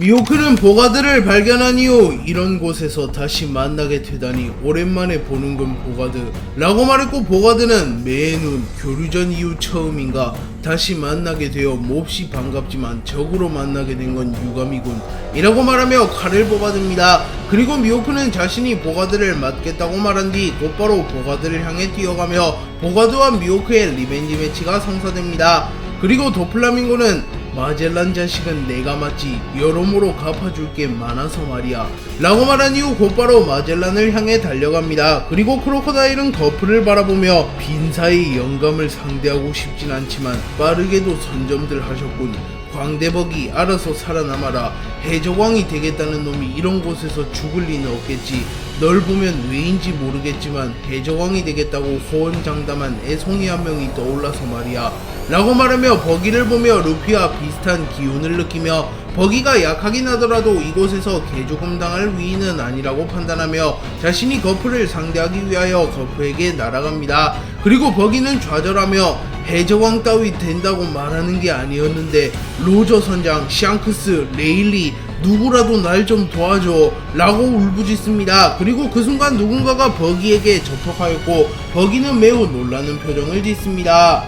미호크는 보가드를 발견한 이후 이런 곳에서 다시 만나게 되다니 오랜만에 보는 건 보가드 라고 말했고 보가드는 매눈 교류전 이후 처음인가 다시 만나게 되어 몹시 반갑지만 적으로 만나게 된 건 유감이군. 이라고 말하며 칼을 뽑아듭니다. 그리고 미호크는 자신이 보가드를 맞겠다고 말한 뒤 곧바로 보가드를 향해 뛰어가며 보가드와 미호크의 리벤지 매치가 성사됩니다. 그리고 도플라밍고는 마젤란 자식은 내가 맞지 여러모로 갚아줄 게 많아서 말이야. 라고 말한 이후 곧바로 마젤란을 향해 달려갑니다. 그리고 크로커다일은 거프를 바라보며 빈사의 영감을 상대하고 싶진 않지만 빠르게도 선점들 하셨군 광대벅이 알아서 살아남아라. 해적왕이 되겠다는 놈이 이런 곳에서 죽을 리는 없겠지. 널 보면 왜인지 모르겠지만 해적왕이 되겠다고 호언장담한 애송이 한 명이 떠올라서 말이야. 라고 말하며 버기를 보며 루피와 비슷한 기운을 느끼며 버기가 약하긴 하더라도 이곳에서 개조금 당할 위인은 아니라고 판단하며 자신이 거프를 상대하기 위하여 거프에게 날아갑니다. 그리고 버기는 좌절하며 해적왕 따위 된다고 말하는 게 아니었는데 로저 선장, 샹크스, 레일리 누구라도 날 좀 도와줘 라고 울부짖습니다. 그리고 그 순간 누군가가 버기에게 접촉하였고 버기는 매우 놀라는 표정을 짓습니다.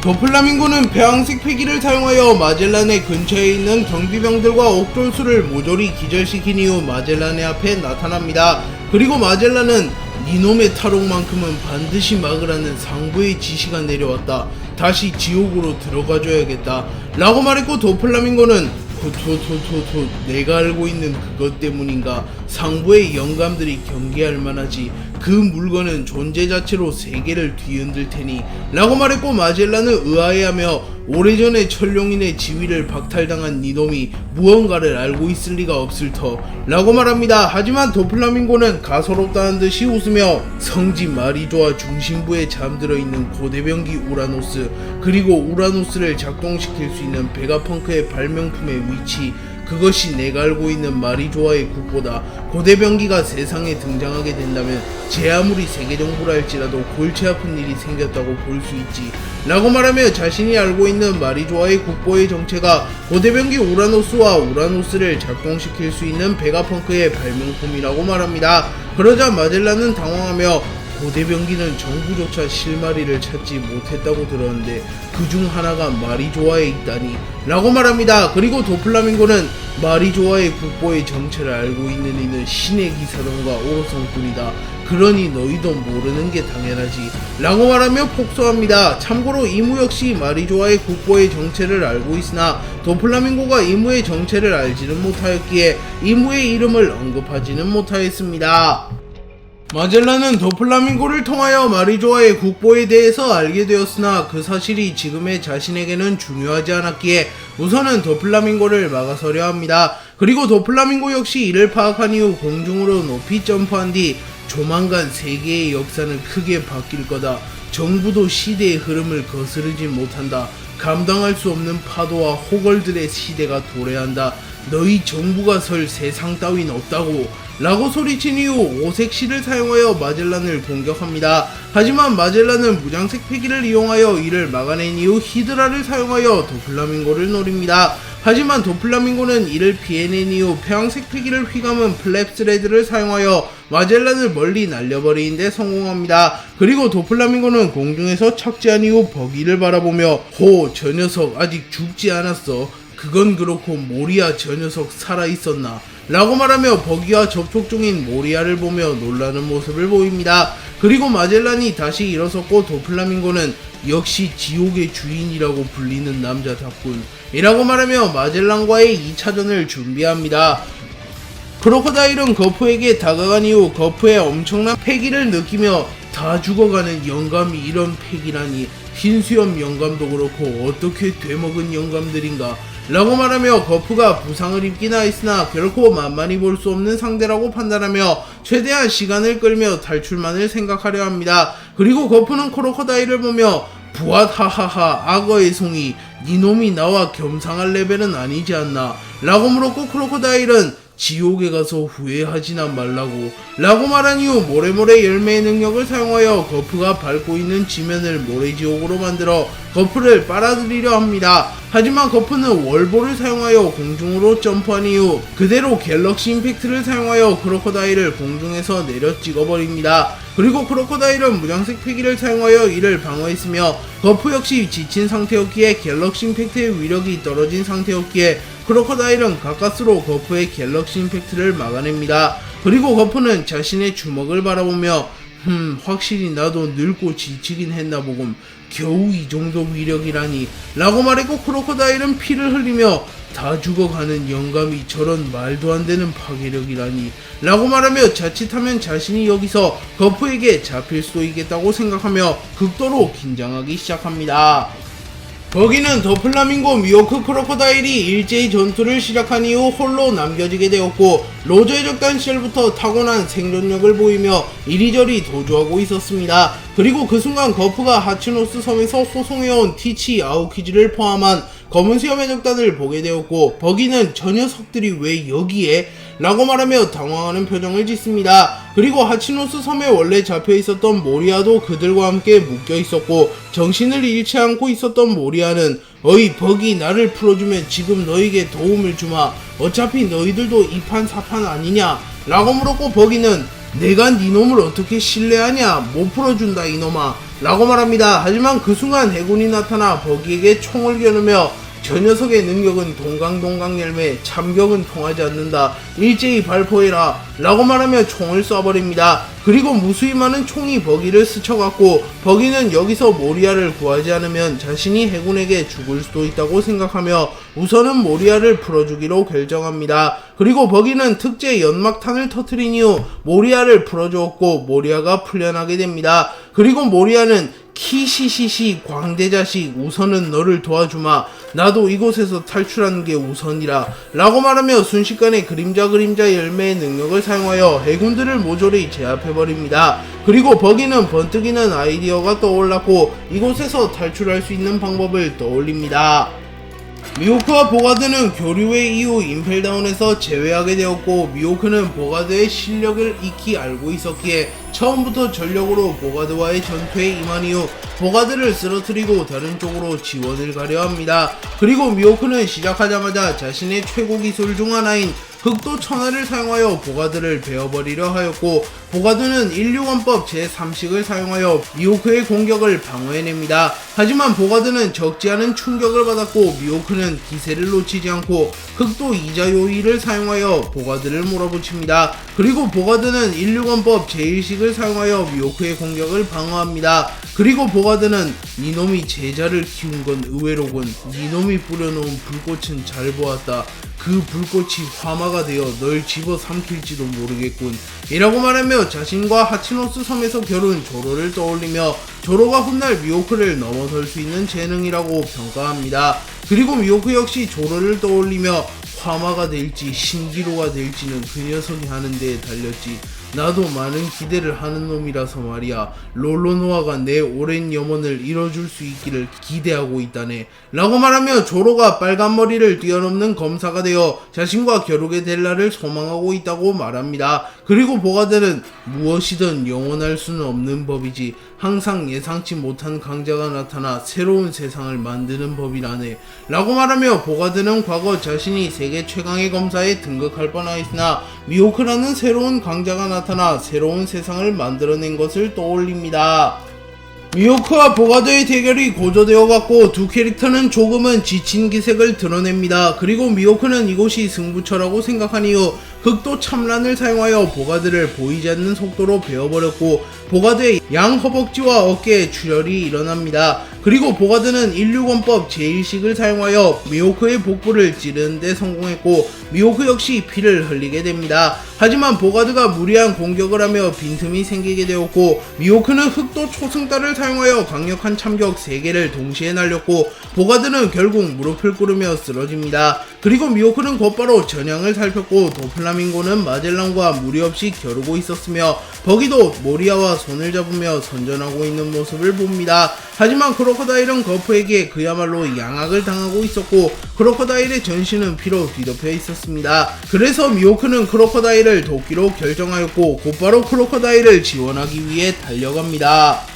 더플라밍고는 배양색 패기를 사용하여 마젤란의 근처에 있는 경비병들과 옥졸수를 모조리 기절시킨 이후 마젤란의 앞에 나타납니다. 그리고 마젤란은 이놈의 탈옥만큼은 반드시 막으라는 상부의 지시가 내려왔다. 다시 지옥으로 들어가줘야겠다. 라고 말했고 도플라밍고는 토토토토토 내가 알고 있는 그것 때문인가 상부의 영감들이 경계할 만하지 그 물건은 존재 자체로 세계를 뒤흔들 테니 라고 말했고 마젤란은 의아해하며 오래전에 천룡인의 지위를 박탈당한 니놈이 무언가를 알고 있을 리가 없을 터 라고 말합니다. 하지만 도플라밍고는 가소롭다는 듯이 웃으며 성지 마리조아 중심부에 잠들어 있는 고대병기 우라노스 그리고 우라노스를 작동시킬 수 있는 베가펑크의 발명품의 위치 그것이 내가 알고 있는 마리조아의 국보다 고대병기가 세상에 등장하게 된다면 제 아무리 세계정부라 할지라도 골치 아픈 일이 생겼다고 볼 수 있지. 라고 말하며 자신이 알고 있는 마리조아의 국보의 정체가 고대병기 우라노스와 우라노스를 작동시킬 수 있는 베가펑크의 발명품이라고 말합니다. 그러자 마젤란은 당황하며 고대병기는 정부조차 실마리를 찾지 못했다고 들었는데 그 중 하나가 마리조아에 있다니 라고 말합니다. 그리고 도플라밍고는 마리조아의 국보의 정체를 알고 있는 이는 신의 기사단과 오로성뿐이다. 그러니 너희도 모르는 게 당연하지 라고 말하며 폭소합니다. 참고로 이무 역시 마리조아의 국보의 정체를 알고 있으나 도플라밍고가 이무의 정체를 알지는 못하였기에 이무의 이름을 언급하지는 못하였습니다. 마젤란은 도플라밍고를 통하여 마리조아의 국보에 대해서 알게 되었으나 그 사실이 지금의 자신에게는 중요하지 않았기에 우선은 도플라밍고를 막아서려 합니다. 그리고 도플라밍고 역시 이를 파악한 이후 공중으로 높이 점프한 뒤 조만간 세계의 역사는 크게 바뀔 거다. 정부도 시대의 흐름을 거스르지 못한다. 감당할 수 없는 파도와 호걸들의 시대가 도래한다. 너희 정부가 설 세상 따윈 없다고 라고 소리친 이후 오색실을 사용하여 마젤란을 공격합니다. 하지만 마젤란은 무장색 패기를 이용하여 이를 막아낸 이후 히드라를 사용하여 도플라밍고를 노립니다. 하지만 도플라밍고는 이를 피해낸 이후 폐왕색 패기를 휘감은 플랩스레드를 사용하여 마젤란을 멀리 날려버리는데 성공합니다. 그리고 도플라밍고는 공중에서 착지한 이후 버기를 바라보며 호 저 녀석 아직 죽지 않았어. 그건 그렇고 모리아 저 녀석 살아있었나 라고 말하며 버기와 접촉 중인 모리아를 보며 놀라는 모습을 보입니다. 그리고 마젤란이 다시 일어섰고 도플라밍고는 역시 지옥의 주인이라고 불리는 남자답군 이라고 말하며 마젤란과의 2차전을 준비합니다. 크로커다일은 거프에게 다가간 이후 거프의 엄청난 패기를 느끼며 다 죽어가는 영감이 이런 패기라니 흰수염 영감도 그렇고 어떻게 되먹은 영감들인가 라고 말하며 거프가 부상을 입긴 하였으나 결코 만만히 볼 수 없는 상대라고 판단하며 최대한 시간을 끌며 탈출만을 생각하려 합니다. 그리고 거프는 크로커다일을 보며 부앗 하하하 악어의 송이 니놈이 나와 겸상할 레벨은 아니지 않나 라고 물었고 크로커다일은 지옥에 가서 후회하지나 말라고 라고 말한 이후 모래모래 열매의 능력을 사용하여 거프가 밟고 있는 지면을 모래지옥으로 만들어 거프를 빨아들이려 합니다. 하지만 거프는 월보를 사용하여 공중으로 점프한 이후 그대로 갤럭시 임팩트를 사용하여 크로커다일을 공중에서 내려 찍어버립니다. 그리고 크로커다일은 무장색 패기를 사용하여 이를 방어했으며 거프 역시 지친 상태였기에 갤럭시 임팩트의 위력이 떨어진 상태였기에 크로커다일은 가까스로 거프의 갤럭시 임팩트를 막아냅니다. 그리고 거프는 자신의 주먹을 바라보며 흠 확실히 나도 늙고 지치긴 했나 보군 겨우 이 정도 위력이라니 라고 말했고 크로커다일은 피를 흘리며 다 죽어가는 영감이 저런 말도 안 되는 파괴력이라니 라고 말하며 자칫하면 자신이 여기서 거프에게 잡힐 수도 있겠다고 생각하며 극도로 긴장하기 시작합니다. 거기는 더 플라밍고 미호크 크로커다일이 일제히 전투를 시작한 이후 홀로 남겨지게 되었고 로저의 적단 시절부터 타고난 생존력을 보이며 이리저리 도주하고 있었습니다. 그리고 그 순간 거프가 하츠노스 섬에서 호송해온 티치 아오키즈를 포함한 검은 수염의 적단을 보게 되었고 버기는 저 녀석들이 왜 여기에? 라고 말하며 당황하는 표정을 짓습니다. 그리고 하치노스 섬에 원래 잡혀 있었던 모리아도 그들과 함께 묶여 있었고 정신을 잃지 않고 있었던 모리아는 어이 버기 나를 풀어주면 지금 너에게 도움을 주마. 어차피 너희들도 이판 사판 아니냐? 라고 물었고 버기는 내가 네 놈을 어떻게 신뢰하냐? 못 풀어준다 이놈아. 라고 말합니다. 하지만 그 순간 해군이 나타나 버기에게 총을 겨누며 저 녀석의 능력은 동강동강 열매 참격은 통하지 않는다. 일제히 발포해라. 라고 말하며 총을 쏴버립니다. 그리고 무수히 많은 총이 버기를 스쳐갔고 버기는 여기서 모리아를 구하지 않으면 자신이 해군에게 죽을 수도 있다고 생각하며 우선은 모리아를 풀어주기로 결정합니다. 그리고 버기는 특제 연막탄을 터트린 이후 모리아를 풀어주었고 모리아가 풀려나게 됩니다 그리고 모리아는 키시시시 광대자식 우선은 너를 도와주마. 나도 이곳에서 탈출하는 게 우선이라. 라고 말하며 순식간에 그림자 그림자 열매의 능력을 사용하여 해군들을 모조리 제압해버립니다. 그리고 버기는 번뜩이는 아이디어가 떠올랐고 이곳에서 탈출할 수 있는 방법을 떠올립니다 미호크와 보가드는 교류회 이후 임펠다운에서 제외하게 되었고 미호크는 보가드의 실력을 익히 알고 있었기에 처음부터 전력으로 보가드와의 전투에 임한 이후 보가드를 쓰러뜨리고 다른 쪽으로 지원을 가려 합니다. 그리고 미호크는 시작하자마자 자신의 최고 기술 중 하나인 흑도 천하를 사용하여 보가드를 베어버리려 하였고 보가드는 인류원법 제3식을 사용하여 미호크의 공격을 방어해냅니다. 하지만 보가드는 적지 않은 충격을 받았고 미호크는 기세를 놓치지 않고 흑도 이자 요의를 사용하여 보가드를 몰아붙입니다. 그리고 보가드는 인류원법 제1식을 사용하여 미호크의 공격을 방어합니다. 그리고 보가드는 이놈이 제자를 키운 건 의외로군. 이놈이 뿌려놓은 불꽃은 잘 보았다. 그 불꽃이 화마가 되어 널 집어 삼킬지도 모르겠군. 이라고 말하며 자신과 하치노스 섬에서 겨룬 조로를 떠올리며 조로가 훗날 미호크를 넘어설 수 있는 재능이라고 평가합니다. 그리고 미호크 역시 조로를 떠올리며 화마가 될지 신기로가 될지는 그 녀석이 하는 데에 달렸지. 나도 많은 기대를 하는 놈이라서 말이야. 롤로노아가 내 오랜 염원을 이뤄줄 수 있기를 기대하고 있다네. 라고 말하며 조로가 빨간 머리를 뛰어넘는 검사가 되어 자신과 겨루게 될 날을 소망하고 있다고 말합니다. 그리고 보가들은 무엇이든 영원할 수는 없는 법이지. 항상 예상치 못한 강자가 나타나 새로운 세상을 만드는 법이라네. 라고 말하며 보가드는 과거 자신이 세계 최강의 검사에 등극할 뻔하였으나 미호크라는 새로운 강자가 나타나 새로운 세상을 만들어낸 것을 떠올립니다. 미호크와 보가드의 대결이 고조되어 갔고 두 캐릭터는 조금은 지친 기색을 드러냅니다. 그리고 미호크는 이곳이 승부처라고 생각한 이후 극도 참란을 사용하여 보가드를 보이지 않는 속도로 베어버렸고 보가드의 양 허벅지와 어깨에 출혈이 일어납니다. 그리고 보가드는 인류권법 제1식을 사용하여 미호크의 복부를 찌르는 데 성공했고 미호크 역시 피를 흘리게 됩니다. 하지만 보가드가 무리한 공격을 하며 빈틈이 생기게 되었고 미호크는 흑도 초승달을 사용하여 강력한 참격 3개를 동시에 날렸고 보가드는 결국 무릎을 꿇으며 쓰러집니다. 그리고 미호크는 곧바로 전향을 살폈고 도플라밍고는 마젤란과 무리 없이 겨루고 있었으며 버기도 모리아와 손을 잡으며 선전하고 있는 모습을 봅니다. 하지만 크로커다일은 거프에게 그야말로 양악을 당하고 있었고 크로커다일의 전신은 피로 뒤덮여 있었습니다. 그래서 미호크는 크로커다일을 도끼로 결정하였고 곧바로 크로커다일을 지원하기 위해 달려갑니다.